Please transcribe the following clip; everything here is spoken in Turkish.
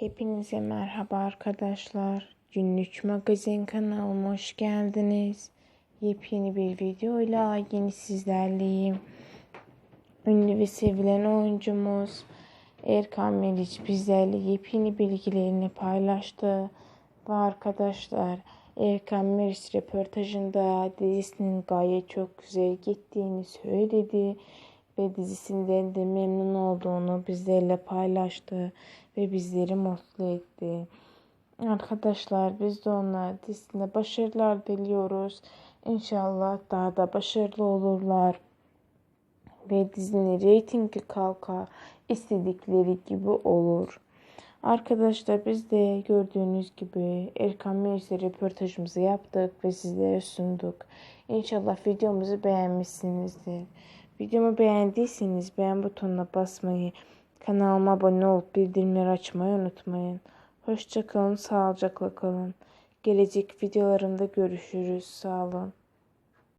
Hepinize merhaba arkadaşlar. Günlük magazin kanalıma hoş geldiniz. Yepyeni bir videoyla yeni sizlerleyim. Ünlü ve sevilen oyuncumuz Erkan Meriç bizlerle yepyeni bilgilerini paylaştı. Ve arkadaşlar Erkan Meriç röportajında dizisinin gayet çok güzel gittiğini söyledi ve dizisinden de memnun olduğunu bizlerle paylaştı ve bizleri mutlu etti. Arkadaşlar biz de ona dizisinde başarılar diliyoruz. İnşallah daha da başarılı olurlar ve dizinin reytingi kalkar istedikleri gibi olur. Arkadaşlar biz de gördüğünüz gibi Erkan Melis'le röportajımızı yaptık ve sizlere sunduk. İnşallah videomuzu beğenmişsinizdir. Videomu beğendiyseniz beğen butonuna basmayı, kanalıma abone olup bildirimleri açmayı unutmayın. Hoşçakalın, sağlıcakla kalın. Gelecek videolarımda görüşürüz. Sağ olun.